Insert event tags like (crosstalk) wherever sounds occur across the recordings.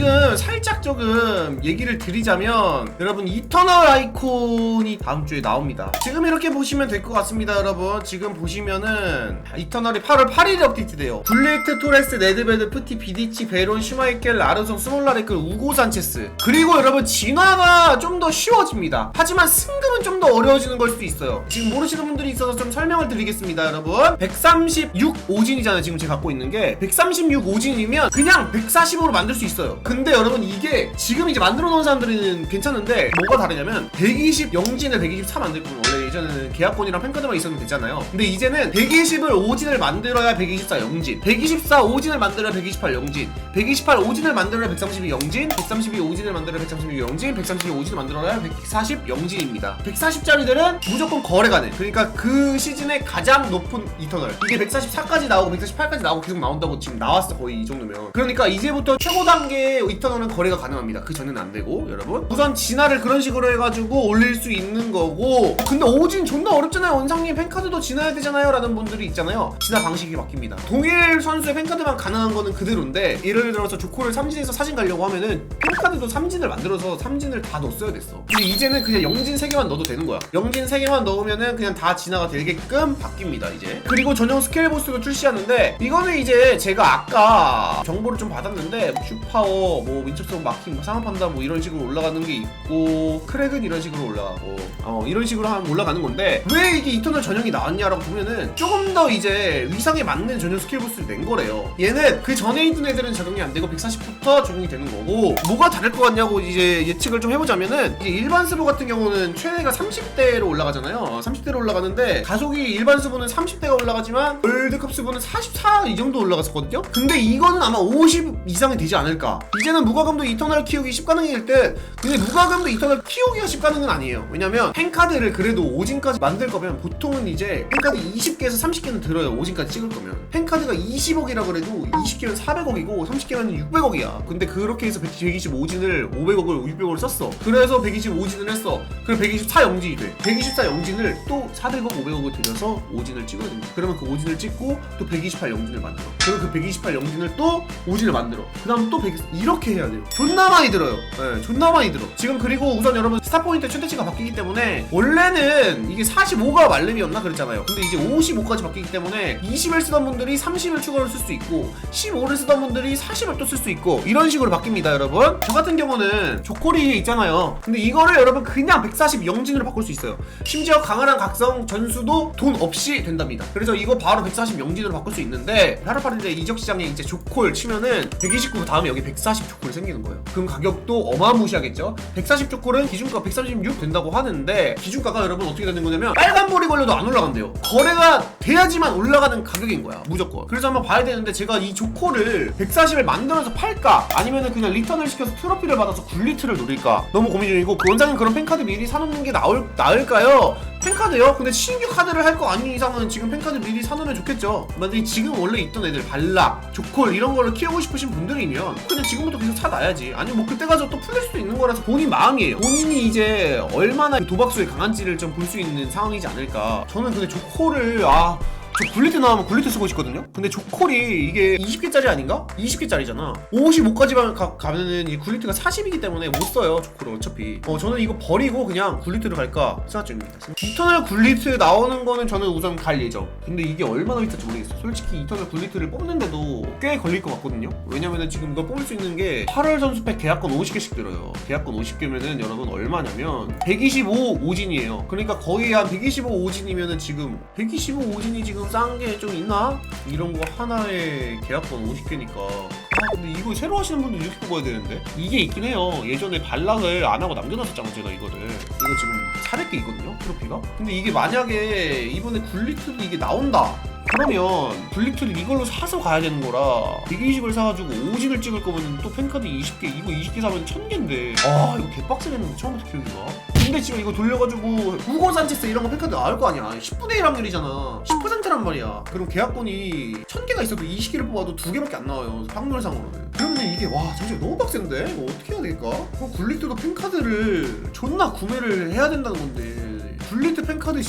지금 살짝 조금 얘기를 드리자면 여러분 이터널 아이콘이 다음 주에 나옵니다. 지금 이렇게 보시면 될 것 같습니다, 여러분. 지금 보시면은 이터널이 8월 8일에 업데이트돼요. 블레이트, 토레스, 레드베드, 프티, 비디치, 베론, 슈마이켈, 라르송, 스몰라레클, 우고 산체스. 그리고 여러분 진화가 좀 더 쉬워집니다. 하지만 승급은 좀 더 어려워지는 걸 수도 있어요. 지금 모르시는 분들이 있어서 좀 설명을 드리겠습니다, 여러분. 136 오진이잖아요, 지금 제가 갖고 있는 게. 136 오진이면 그냥 140으로 만들 수 있어요. 근데 여러분 이게 지금 이제 만들어 놓은 사람들은 괜찮은데 뭐가 다르냐면 120 영진을 124 만들 거면 원래 예전에는 계약권이랑 팬카드만 있으면 되잖아요. 근데 이제는 120을 오진을 만들어야 124 영진, 124 오진을 만들어야 128 영진, 128 오진을 만들어야 132 영진, 132 오진을 만들어야 132 영진, 132 오진을 만들어야 140 영진입니다. 140짜리들은 무조건 거래가 돼. 그러니까 그 시즌에 가장 높은 이터널. 이게 144까지 나오고 148까지 나오고 계속 나온다고 지금 나왔어 거의 이 정도면. 그러니까 이제부터 최고 단계의 이터널은 거래가 가능합니다. 그 전에는 안 되고 여러분. 우선 진화를 그런 식으로 해가지고 올릴 수 있는 거고. 근데 오진 존나 어렵잖아요. 원상님 팬카드도 진화해야 되잖아요. 라는 분들이 있잖아요. 진화 방식이 바뀝니다. 동일 선수의 팬카드만 가능한 거는 그대로인데 예를 들어서 조코를 삼진에서 사진 가려고 하면은 팬카드도 삼진을 만들어서 삼진을 다 넣었어야 됐어. 근데 이제는 그냥 영진 3개만 넣어도 되는 거야. 영진 3개만 넣으면은 그냥 다 진화가 되게끔 바뀝니다, 이제. 그리고 전용 스케일 보스도 출시하는데 이거는 이제 제가 아까 정보를 좀 받았는데 슈파워, 뭐 민첩성 마킹, 뭐 상업 판단 뭐 이런 식으로 올라가는 게 있고 크랙은 이런 식으로 올라가고 어 이런 식으로 하면 올라가는 건데 왜 이게 이터널 전용이 나왔냐라고 보면은 조금 더 이제 위상에 맞는 전용 스킬 보스를 낸 거래요. 얘는 그 전에 있던 애들은 적용이 안 되고 140부터 적용이 되는 거고 뭐가 다를 것 같냐고 이제 예측을 좀 해보자면은 이제 일반 스보 같은 경우는 최대가 30대로 올라가잖아요. 30대로 올라가는데 가속이 일반 스보는 30대가 올라가지만 월드컵 스보는 44 이 정도 올라갔었거든요. 근데 이거는 아마 50 이상이 되지 않을까. 이제는 무과금도 이터널 키우기 10가능일 듯. 근데 무과금도 이터널 키우기가 10가능은 아니에요. 왜냐면 팬카드를 그래도 오진까지 만들 거면 보통은 이제 팬카드 20개에서 30개는 들어요. 오진까지 찍을 거면. 팬카드가 20억이라 그래도 20개면 400억이고 30개면 600억이야. 근데 그렇게 해서 125진을 500억을 600억을 썼어. 그래서 125진을 했어. 그럼 124 영진이 돼. 124 영진을 또 400억, 500억을 들여서 오진을 찍어야 됩니다. 그러면 그 오진을 찍고 또 128 영진을 만들어. 그리고 그 128 영진을 또 오진을 만들어. 그 다음 또 100, 이렇게 해야 돼요. 존나 많이 들어요. 네, 존나 많이 들어. 지금 그리고 우선 여러분 스타포인트 최대치가 바뀌기 때문에 원래는 이게 45가 말름이었나 그랬잖아요. 근데 이제 55까지 바뀌기 때문에 20을 쓰던 분들이 30을 추가로 쓸 수 있고 15를 쓰던 분들이 40을 또 쓸 수 있고 이런 식으로 바뀝니다, 여러분. 저 같은 경우는 조코리 있잖아요. 근데 이거를 여러분 그냥 140 영진으로 바꿀 수 있어요. 심지어 강한한 각성 전수도 돈 없이 된답니다. 그래서 이거 바로 140 영진으로 바꿀 수 있는데 하루파는데 이적 시장에 이제 조콜 치면은 129 다음에 여기 140 조콜이 생기는 거예요. 그럼 가격도 어마무시하겠죠? 140 조콜은 기준가 136 된다고 하는데 기준가가 여러분 어떻게 되는 거냐면 빨간불이 걸려도 안 올라간대요. 거래가 돼야지만 올라가는 가격인 거야. 무조건. 그래서 한번 봐야 되는데 제가 이 조콜을 140을 만들어서 팔까? 아니면은 그냥 리턴을 시켜서 트로피를 받아서 굴리트를 노릴까? 너무 고민 중이고 그 원장님 그런 팬카드 미리 사놓는 게 나을, 나을까요? 팬카드요? 근데 신규 카드를 할 거 아닌 이상은 지금 팬카드 미리 사놓으면 좋겠죠. 만약에 지금 원래 있던 애들 발락, 조콜 이런 거를 키우고 싶으신 분들이면 그냥 지금부터 계속 사놔야지. 아니면 뭐 그때 가서 또 풀릴 수도 있는 거라서 본인 마음이에요. 본인이 이제 얼마나 그 도박수의 강한지를 좀 볼수 있는 상황이지 않을까. 저는 근데 조콜을 아. 저 굴리트 나오면 굴리트 쓰고 싶거든요? 근데 조콜이 이게 20개짜리 아닌가? 20개짜리잖아. 55까지만 가, 가면은 이 굴리트가 40이기 때문에 못 써요 조콜을 어차피. 어 저는 이거 버리고 그냥 굴리트를 갈까 생각 중입니다. 이터널 굴리트 나오는 거는 저는 우선 갈 예정. 근데 이게 얼마나 비쌀지 모르겠어 솔직히 이터널 굴리트를 뽑는데도 꽤 걸릴 것 같거든요? 왜냐면은 지금 이걸 뽑을 수 있는 게 8월 선수팩 계약권 50개씩 들어요. 계약권 50개면은 여러분 얼마냐면 125 오진이에요. 그러니까 거의 한 125 오진이면은 지금 125 오진이 지금 싼 게 좀 있나? 이런 거 하나에 계약권 50개니까. 아 근데 이거 새로 하시는 분들 이렇게 뽑아야 되는데? 이게 있긴 해요. 예전에 발락을 안 하고 남겨놨었잖아 제가 이거를. 이거 지금 400개 있거든요 트로피가? 근데 이게 만약에 이번에 굴리트도 이게 나온다 그러면 블리트를 이걸로 사서 가야 되는 거라 120을 사가지고 오진을 찍을 거면 또 팬카드 20개 이거 20개 사면 1000개인데. 아 이거 개빡세겠는데 처음부터 키우기가 근데 지금 이거 돌려가지고 우고 산체스 이런 거 팬카드 나올 거 아니야. 10분의 1 확률이잖아. 10%란 말이야. 그럼 계약권이 1000개가 있어도 20개를 뽑아도 2개밖에 안 나와요 확률상으로는. 그러면 이게 와 잠시만 너무 빡센데? 이거 어떻게 해야 될까? 그럼 굴리트도 팬카드를 존나 구매를 해야 된다는 건데. 굴리트 팬카드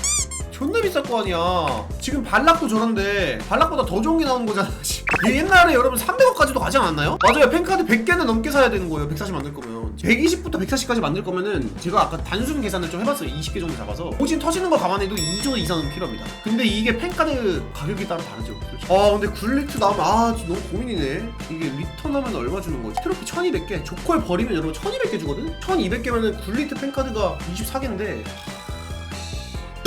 존나 비쌀 거 아니야. 지금 발락도 저런데 발락보다 더 좋은 게 나오는 거잖아 (laughs) 씨. 얘 옛날에 여러분 300억까지도 가지 않았나요? 맞아요. 팬카드 100개는 넘게 사야 되는 거예요 140 만들 거면. 120부터 140까지 만들 거면은 제가 아까 단순 계산을 좀 해봤어요 20개 정도 잡아서. 오진 터지는 거 감안해도 2조 이상은 필요합니다. 근데 이게 팬카드 가격에 따라 다르죠 솔직히. 아 근데 굴리트 나오면 아 너무 고민이네. 이게 리턴하면 얼마 주는 거지? 트로피 1200개. 조콜 버리면 여러분 1200개 주거든? 1200개면은 굴리트 팬카드가 24개인데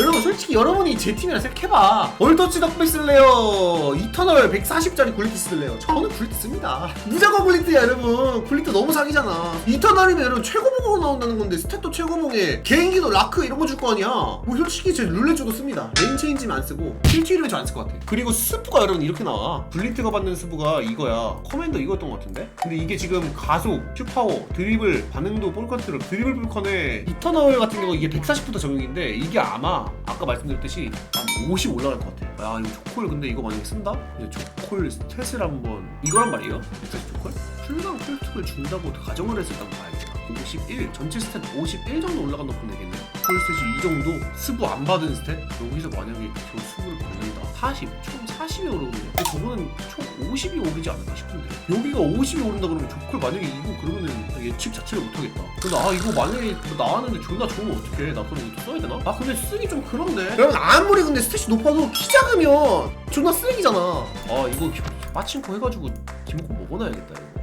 여러분 솔직히 여러분이 제 팀이랑 생각해봐. 얼터치 덕배 쓸래요. 이터널 140짜리 굴리트 쓸래요. 저는 굴리트 씁니다. 무조건 굴리트야 여러분. 굴리트 너무 사기잖아. 이터널이면 여러분 최고봉으로 나온다는 건데 스탯도 최고봉에 개인기도 라크 이런 거 줄 거 아니야. 뭐 솔직히 제 룰렛 줘도 습니다. 메인 체인지면 안 쓰고 킬티를 저안 쓸 것 같아. 그리고 스프가 여러분 이렇게 나와. 굴리트가 받는 스프가 이거야. 커맨더 이거였던 것 같은데? 근데 이게 지금 가속 슈파워 드리블 반응도 볼 컨트롤 드리블 볼컨에 이터널 같은 경우 이게 140부터 적용인데 이게 아마 아까 말씀드렸듯이 한 50 올라갈 것 같아. 야 이거 조콜 근데 이거 만약에 쓴다? 이제 조콜 스탯을 한번 이거란 말이에요? 스탯 조콜? 풀강 펄특을 준다고 가정을 했었단 봐야겠다. 51 전체 스탯 51 정도 올라간다 보면 되겠네. 콜 스탯이 이 정도 스부 안 받은 스탯 여기서 만약에 저 스부를 받는다 40총 40이 오르거든요. 근데 저거는 총 50이 오르지 않을까 싶은데 여기가 50이 오른다 그러면 조콜 만약에 이거 그러면은 예측 자체를 못하겠다. 근데 아 이거 만약에 뭐 나왔는데 존나 좋으면 어떡해 나 그럼 이거 또 써야 되나? 아 근데 쓰기 좀 그런데 여러분 아무리 근데 스탯이 높아도 키 작으면 존나 쓰레기잖아 아 이거 빠친코 해가지고 김코 먹어놔야겠다 이거 와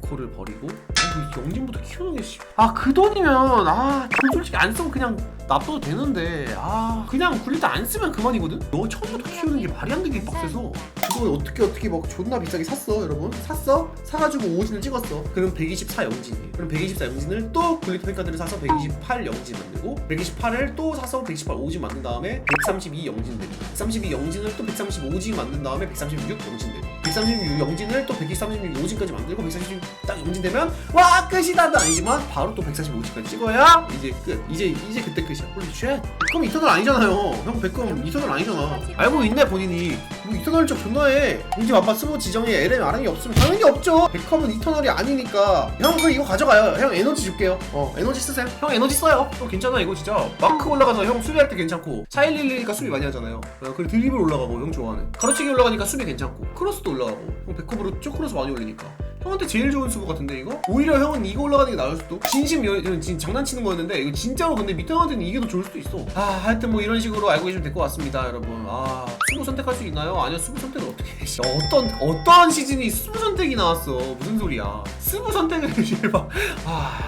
코를 버리고. 아, 그 영진부터 키우는 게아그 돈이면 아돈 솔직히 안 쓰면 그냥 놔둬도 되는데. 아 그냥 굴리트 안 쓰면 그만이거든? 너 처음부터 키우는 게 말이 안 되게 빡세서. 그거 어떻게 어떻게 막 존나 비싸게 샀어 여러분? 샀어? 사가지고 오진을 찍었어. 그럼 124 영진이 그럼 124 영진을 또 굴리트 팬카드를 사서 128 영진 만들고 128을 또 사서 128 오진 만든 다음에 132 영진 되고 132 영진을 또 135진 만든 다음에 136 영진 되고 136 영진을 또 136 오진까지 만들고 146딱 영진 되면 와 끝이다도 아니지만 바로 또 145진까지 찍어야 이제 끝. 이제 이제 그때 끝이야. 홀리 쉣? 그럼 이터널 아니잖아요. 형 백금 이터널 아니잖아. 알고 있네 본인이. 뭐 이터널 쪽 존나해. 이제 아빠 스모 지정에 LM RM이 없으면 당연히 없죠. 백컴은 이터널이 아니니까. 형그 이거 가져가요. 형 에너지 줄게요. 어 에너지 쓰세요. 형 에너지 써요. 형 괜찮아 이거 진짜. 마크 올라가서 형 수비할 때 괜찮고 4111니까 수비 많이 하잖아요. 어, 그리고 드리블 올라가고 형 좋아하는. 가로치기 올라가니까 수비 괜찮고. 크로스도 올라 가고. 형쭉 크로스 많이 올리니까. 형한테 제일 좋은 수고 같은데 이거? 오히려 형은 이거 올라가는 게 나을 수도. 진심 여, 이건 진 장난치는 거였는데 이거 진짜로 근데 밑에 형한테는 이게 더 좋을 수도 있어. 아 하여튼 뭐 이런 식으로 알고 계시면 될 것 같습니다 여러분. 아 수고 선택할 수 있나요? 아니요 수고 선택을 어떻게 해? 씨, 어떤 어떤 시즌이 수부 선택이 나왔어? 무슨 소리야? 수부 선택을 (laughs) 제발. 아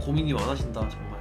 고민이 많으신다 정말